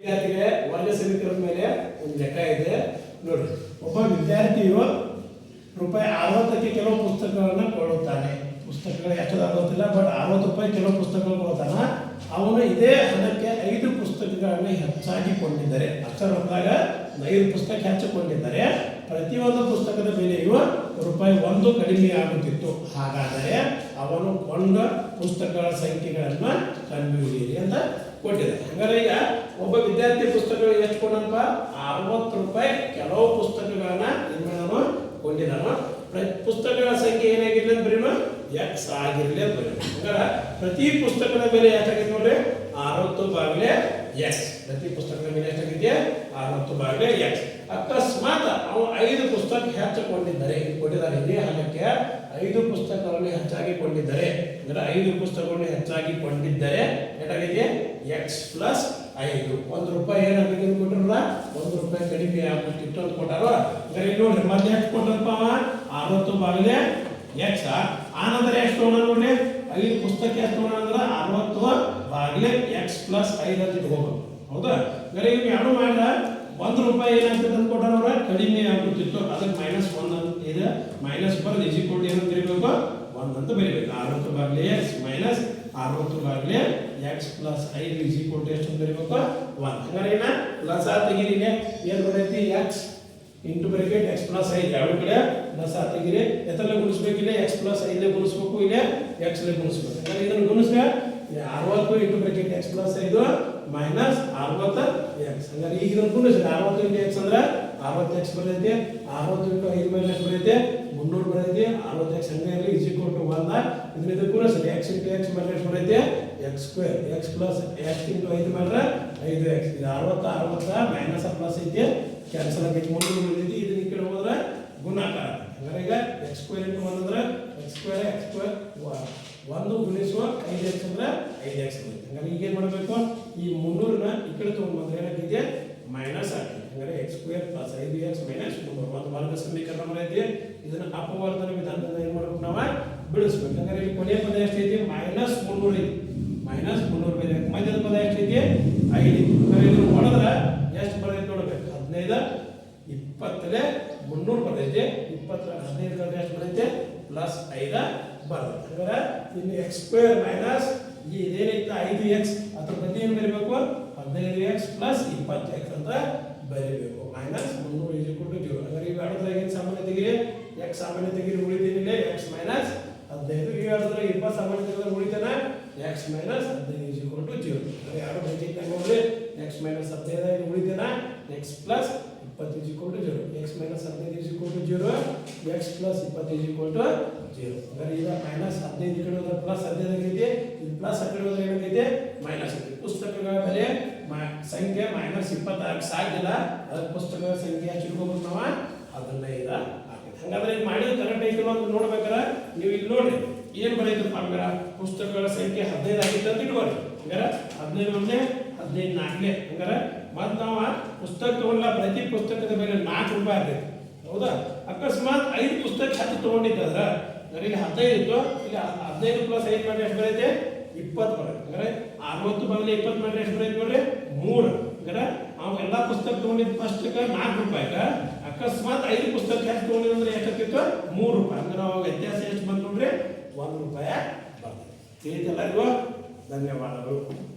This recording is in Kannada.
ವಿದ್ಯಾರ್ಥಿಗೆ ವರ್ಗ ಸಮೀಕರಣದ ಮೇಲೆ ಒಂದು ಲೆಕ್ಕ ಇದೆ. ನೋಡಿ ಒಬ್ಬ ವಿದ್ಯಾರ್ಥಿಯು ರೂಪಾಯಿ ಅರವತ್ತಕ್ಕೆ ಕೆಲವು ಪುಸ್ತಕಗಳನ್ನು ಕೊಡುತ್ತಾನೆ. ಪುಸ್ತಕಗಳು ಎಷ್ಟು ಅರವತ್ತಿಲ್ಲ ಬಟ್ ಅರವತ್ತು ರೂಪಾಯಿ ಕೆಲವು ಪುಸ್ತಕಗಳು ಕೊಡ್ತಾನ ಅವನು ಇದೇ ಹಣಕ್ಕೆ ಐದು ಪುಸ್ತಕಗಳನ್ನು ಹೆಚ್ಚಾಗಿ ಕೊಂಡಿದ್ದಾರೆ. ಅಕ್ಷರ ಬಂದಾಗ ಐದು ಪುಸ್ತಕ ಹೆಚ್ಚಿಕೊಂಡಿದ್ದಾರೆ ಪ್ರತಿಯೊಂದು ಪುಸ್ತಕದ ಬೆಲೆಯು ರೂಪಾಯಿ ಒಂದು ಕಡಿಮೆ ಆಗುತ್ತಿತ್ತು. ಹಾಗಾದರೆ ಅವನು ಕೊಂಡ ಪುಸ್ತಕಗಳ ಸಂಖ್ಯೆಗಳನ್ನು ಕಂಡುಹಿಡಿಯಿರಿ ಅಂತ ಕೊಟ್ಟಿದೆ. ಹಂಗಾರೆ ಈಗ ಒಬ್ಬ ವಿದ್ಯಾರ್ಥಿ ಪುಸ್ತಕಗಳು ಎಷ್ಟು ಕೊಡಪ್ಪ ಅರವತ್ತು ರೂಪಾಯಿ ಕೆಲವು ಪುಸ್ತಕಗಳನ್ನ ಏನ್ ಮಾಡ್ಯಾನು ಪ್ರತಿ ಪ್ರ- ಪುಸ್ತಕಗಳ ಸಂಖ್ಯೆ ಏನಾಗಿರ್ಲಿ ಬರೀನು ಎಕ್ಸ್ ಆಗಿರ್ಲಿ ಅಂತ ಬರೀನು ಹಂಗಾರ ಪ್ರತಿ ಪುಸ್ತಕದ ಮೇಲೆ ಎಷ್ಟಾಗಿದೆ ನೋಡ್ರಿ? ಅರವತ್ತು ಬಾಗಿಲೆ ಎಕ್ಸ್ ಪ್ರತಿ ಪುಸ್ತಕದ ಬೆಲೆ ಎಷ್ಟಾಗಿದೆ ಅರವತ್ತು ಬಾಗಿಲೆ ಅಕಸ್ಮಾತ್ ಅವು ಐದು ಪುಸ್ತಕ ಹೆಚ್ಚಿಕೊಂಡಿದ್ದಾರೆ ಕೊಟ್ಟಿದ್ದಾರೆ ಇದೇ ಹಣಕ್ಕೆ ಐದು ಪುಸ್ತಕಗಳನ್ನು ಹೆಚ್ಚಾಗಿ ಕೊಂಡಿದ್ದರೆ ಅಂದ್ರೆ ಐದು ಪುಸ್ತಕಗಳನ್ನು ಹೆಚ್ಚಾಗಿ ಕೊಂಡಿದ್ದರೆ ಎಷ್ಟಾಗಿದೆ ಎಕ್ಸ್ ಪ್ಲಸ್ ಐದು. ಒಂದು ರೂಪಾಯಿ ಏನಾಗಿದೆ ಅಂತ ಕೊಟ್ಟಿರಲ್ಲ ಒಂದು ರೂಪಾಯಿ ಕಡಿಮೆ ಆಗ್ಬಿಟ್ಟಿತ್ತು ಅಂತ ಕೊಟ್ಟಾರ? ಅಂದ್ರೆ ಇಲ್ಲಿ ನೋಡ್ರಿ ಎಷ್ಟು ಕೊಟ್ಟರಪ್ಪ ಅವ. ಅರವತ್ತು ಬಾಗಿಲೆ ಎಕ್ಸ್ ಆನಂತರ ಎಷ್ಟು ತೊಗೊಂಡ ನೋಡ್ರಿ? ಐದು ಪುಸ್ತಕ ಎಷ್ಟು ತೊಗೊಂಡ ಅಂದ್ರೆ ಅರವತ್ತು ಬಾಗಿಲೆ ಎಕ್ಸ್ ಪ್ಲಸ್ ಐದು ಅಂತ ಇಟ್ಕೋಬೇಕು. ಹೌದಾ? ಅಂದ್ರೆ ಎರಡು ಮಾಡ್ರ ಒಂದು ರೂಪಾಯಿ ಏನಾಗ್ತದೆ ಅಂತ ಕೊಟ್ಟಾರ ಅವ್ರ ಕಡಿಮೆ ಆಗ್ಬಿಟ್ಟಿತ್ತು ಅದಕ್ಕೆ ಮೈನಸ್ ಒಂದ್ ಅಂತ ಇದೆ ಮೈನಸ್ ಬರೋದು ಏನು ಬರೀಬೇಕು ಒಂದು ಅಂತ ಬರೀಬೇಕು. ಅರವತ್ತು ಬಾಗಿಲೆ ಎಕ್ಸ್ ಮೈನಸ್ ಅರವತ್ತು ಬಾಗಿಲೆ ಎಕ್ಸ್ ಪ್ಲಸ್ ಐದು ಈಜಿ ಕೊಟ್ಟು ಎಷ್ಟು ಅಂತ ಬರೀಬೇಕು? ಒಂದು. ಹಂಗಾರೆ ಏನ? ಪ್ಲಸ್ ಆ ತೆಗೀರಿ ಏನು? ಬರೈತಿ? X into bracket x plus ಐದು ಎರಡು ಕಡೆ? ಪ್ಲಸ್ ಆ ತೆಗೀರಿ. ಎತ್ತರಲ್ಲೇ ಗುಣಿಸ್ಬೇಕು ಇಲ್ಲಿ? ಎಕ್ಸ್ ಪ್ಲಸ್ ಐದನೇ ಗುಣಿಸ್ಬೇಕು ಇಲ್ಲ? ಎಕ್ಸ್ಲೇ ಗುಣಿಸ್ಬೇಕು. ಹಂಗಾರೆ ಇದನ್ನು ಇಲ್ಲಿ ಅರವತ್ತು ಇಂಟು ಬ್ರಾಕೆಟ್ ಎಕ್ಸ್ ಪ್ಲಸ್ ಐದು ಮೈನಸ್ ಅರವತ್ತು ಎಕ್ಸ್ ಹಂಗಾರೆ ಈಗ ಇದನ್ನು ಗುಣಿಸ್ರಿ. ಅರವತ್ತು ಇಂಟು ಎಕ್ಸ್ ಅಂದ್ರೆ ಅರವತ್ತು ಎಕ್ಸ್ ಬರೈತೆ ಅರವತ್ತು ಇಂಟು ಐದು ಮೈನಸ್ ಬರೈತೆ ಮುನ್ನೂರು ಬರೈತೆ ಅರವತ್ತು ಎಕ್ಸ್ ಹಂಗೆ ಇರಲಿ ಇಸ್ ಈಕ್ವಲ್ ಟು ಒನ್ ಕೂಡ ಸರಿ ಎಕ್ಸ್ ಇಂಟು ಎಕ್ಸ್ ಮೇಲೆ ಬರೈತೆ x square x plus x into ಐದು ಮಾಡ್ರೆ ಐದು ಎಕ್ಸ್ ಇದು ಅರವತ್ತು, ಅರವತ್ತ ಮೈನಸ್ ಪ್ಲಸ್ ಐತೆ. ಕ್ಯಾನ್ಸಲ್ ಆಗೈತೆ, ಮುನ್ನೂರು ಬರೈತಿ ಇದನ್ನ ಕಡೆ ಹೋದ್ರೆ ಗುಣಾಕಾರ ಹಂಗಾರೆ ಈಗ ಎಕ್ಸ್ ಸ್ಕ್ವೇರ್ ಇಂಟು ಒನ್ ಅಂದ್ರೆ ಎಕ್ಸ್ ಸ್ಕ್ವೇರ್ ಎಕ್ಸ್ ಸ್ಕ್ವೇರ್ ಒಂದು ಗುಣಿಸುವ ಐದು ಎಕ್ಸ್ ಅಂದ್ರೆ ಐದು ಎಕ್ಸ್ ಬರುತ್ತೆ ಹಂಗಾರೆ ಈಗ ಏನು ಮಾಡಬೇಕು? ಈ ಮುನ್ನೂರನ್ನ ಈ ಕಡೆ ತೊಗೊಂಡ್ಬಂದ್ರೆ ಏನಾಗಿದೆ ಮೈನಸ್ ಆಗ್ತದೆ ಹಂಗಾರೆ ಎಕ್ಸ್ ಸ್ಕ್ವೇರ್ ಪ್ಲಸ್ ಐದು ಎಕ್ಸ್ ಮೈನಸ್ ಮುನ್ನೂರು ಒಂದು ವರ್ಗ ಸಮೀಕರಣ ಮಾಡೈತಿ ಇದನ್ನು ಅಪವರ್ತನ ವಿಧಾನದಿಂದ ಏನು ಮಾಡ್ಬೇಕು ನಾವು ಬಿಡಿಸ್ಬೇಕು. ಹಂಗಾರೆ ಇಲ್ಲಿ ಕೊನೆಯ ಪದ ಎಷ್ಟೈತಿ? ಮೈನಸ್ ಮುನ್ನೂರು ಐತಿ ಮೈನಸ್ ಮುನ್ನೂರು ಬೇರೆ ಮಧ್ಯದ ಪದ ಎಷ್ಟೈತಿ? ಐದು ಇದನ್ನ ಹೊಡೆದ್ರೆ ಎಷ್ಟು ಬರ್ತೈತಿ ನೋಡ್ಬೇಕು ಹದಿನೈದು, ಇಪ್ಪತ್ತಲೆ ಮುನ್ನೂರು ಬರ್ತೈತಿ ಇಪ್ಪತ್ತರ ಹದಿನೈದು ಕಡೆ ಎಷ್ಟು ಬರ್ತೈತೆ ಪ್ಲಸ್ ಐದ ಬರ್ತೈತಿ ಹಂಗಾರೆ ಇನ್ನು ಎಕ್ಸ್ ಸ್ಕ್ವೇರ್ ಮೈನಸ್ ಈ ಇದೇನೈತೆ? ಐದು ಎಕ್ಸ್ ಅದ್ರ ಬದಲು ಏನು ಬರಬೇಕು? ಹದಿನೈದು ಎಕ್ಸ್ ಪ್ಲಸ್ ಇಪ್ಪತ್ತು ಎಕ್ಸ್ ಅಂತ ಬರೀಬೇಕು. ಮೈನಸ್ ಮುನ್ನೂರು ಈಸ್ ಟು ಜೀರೋ ಹಂಗಾರೆ ಈಗ ಆಡೋದ್ರಾಗ ಏನು ಸಾಮಾನ್ಯ ತೆಗಿರಿ ಎಕ್ಸ್ ಸಾಮಾನ್ಯ ತೆಗಿರಿ ಉಳಿತೀನಿ ಎಕ್ಸ್ ಮೈನಸ್ ಹದಿನೈದು. ಈಗ ಆಡಿದ್ರೆ ಇಪ್ಪತ್ತು ಸಾಮಾನ್ಯ ತೆಗೆದ್ರೆ ಉಳಿತಾನ? ಎಕ್ಸ್ ಮೈನಸ್ ಹದಿನೈದು ಈಸ್ ಟು ಜೀರೋ ಎರಡು ಬೆಂಚಿಗೆ ನೋಡ್ರಿ ಎಕ್ಸ್ ಮೈನಸ್ ಹದಿನೈದು ಐದು ಉಳಿತಾನ? ಎಕ್ಸ್ ಪ್ಲಸ್ ಇಪ್ಪತ್ತು equal to zero x minus ಹದಿನೈದು is to zero x plus ಇಪ್ಪತ್ತು ಈಕ್ವಲ್ ಟು ಜೀರೋ ಅಂದರೆ ಈಗ ಮೈನಸ್ ಹದಿನೈದು ಈ ಕಡೆ ಹೋದ್ರೆ ಪ್ಲಸ್ ಹದಿನೈದು ಆಗೈತಿ ಇದು ಪ್ಲಸ್ ಆ ಹೋದ್ರೆ ಏನಾಗೈತಿ? ಮೈನಸ್ ಆಗೈತಿ. ಪುಸ್ತಕಗಳ ಬೆಲೆ ಸಂಖ್ಯೆ ಮೈನಸ್ ಇಪ್ಪತ್ತಾರು ಸಾಧ್ಯಲ್ಲ ಅದಕ್ಕೆ ಪುಸ್ತಕಗಳ ಸಂಖ್ಯೆ ಇಟ್ಕೋಬೇಕು ನಾವು ಹದಿನೈದು ಆಗಿದೆ ಹಂಗಾದ್ರೆ ಇದು ಮಾಡಿದ ಕರೆಕ್ಟ್ ಐತಿಲ್ಲ ಅಂತ ನೋಡ್ಬೇಕಾರೆ ನೀವು ಇಲ್ಲಿ ನೋಡಿ, ಏನು ಬರೀತಪ್ಪ ಹಂಗಾರ ಪುಸ್ತಕಗಳ ಸಂಖ್ಯೆ ಹದಿನೈದು ಆಗೈತೆ ಅಂತ ಇಟ್ಕೊಳ್ರಿ ಹಂಗಾರ ಹದಿನೈದು ಒಂದೇ ಹದಿನೈದು ನಾಲ್ಕನೇ, ಹಂಗಾರೆ ಮತ್ತು ನಾವು ಪುಸ್ತಕ ತೊಗೊಂಡ ಪ್ರತಿ ಪುಸ್ತಕದ ಮೇಲೆ ನಾಲ್ಕು ರೂಪಾಯಿ ಆಗೈತೆ ಹೌದಾ? ಅಕಸ್ಮಾತ್ ಐದು ಪುಸ್ತಕ ಹತ್ತು ತೊಗೊಂಡಿದ್ದಾದ್ರೆ ಇಲ್ಲಿ ಹದಿನೈದು ಇತ್ತು. ಇಲ್ಲಿ, ಹದಿನೈದು ಪ್ಲಸ್ ಐದು ಮಾಡಿದ್ರೆ ಎಷ್ಟು ಬರುತ್ತೆ ಇಪ್ಪತ್ತು ಬರುತ್ತೆ ಅಂದರೆ ಅರವತ್ತು ಬಂದ್ರೆ ಇಪ್ಪತ್ತು ಮಾಡಿದ್ರೆ ಎಷ್ಟು ಬರುತ್ತೆ ನೋಡ್ರಿ? ಮೂರು. ಅಂದ್ರೆ ಅವ್ ಎಲ್ಲ ಪುಸ್ತಕ ತಗೊಂಡಿದ್ದ ಫಸ್ಟ್ಗೆ ನಾಲ್ಕು ರೂಪಾಯಿಗ ಅಕಸ್ಮಾತ್ ಐದು ಪುಸ್ತಕ ಹೆಚ್ಚು ಅಂದ್ರೆ ಎಷ್ಟಾಗ್ತಿತ್ತು ಮೂರು ರೂಪಾಯಿ. ಅಂದ್ರೆ ಅವಾಗ ವ್ಯತ್ಯಾಸ ಎಷ್ಟು ಬಂತು ನೋಡ್ರಿ? ಒಂದು ರೂಪಾಯಿ ಬರ್ತದೆ ತಿಳಿತಲ್ಲ ಇಲ್ವೋ? ಧನ್ಯವಾದಗಳು.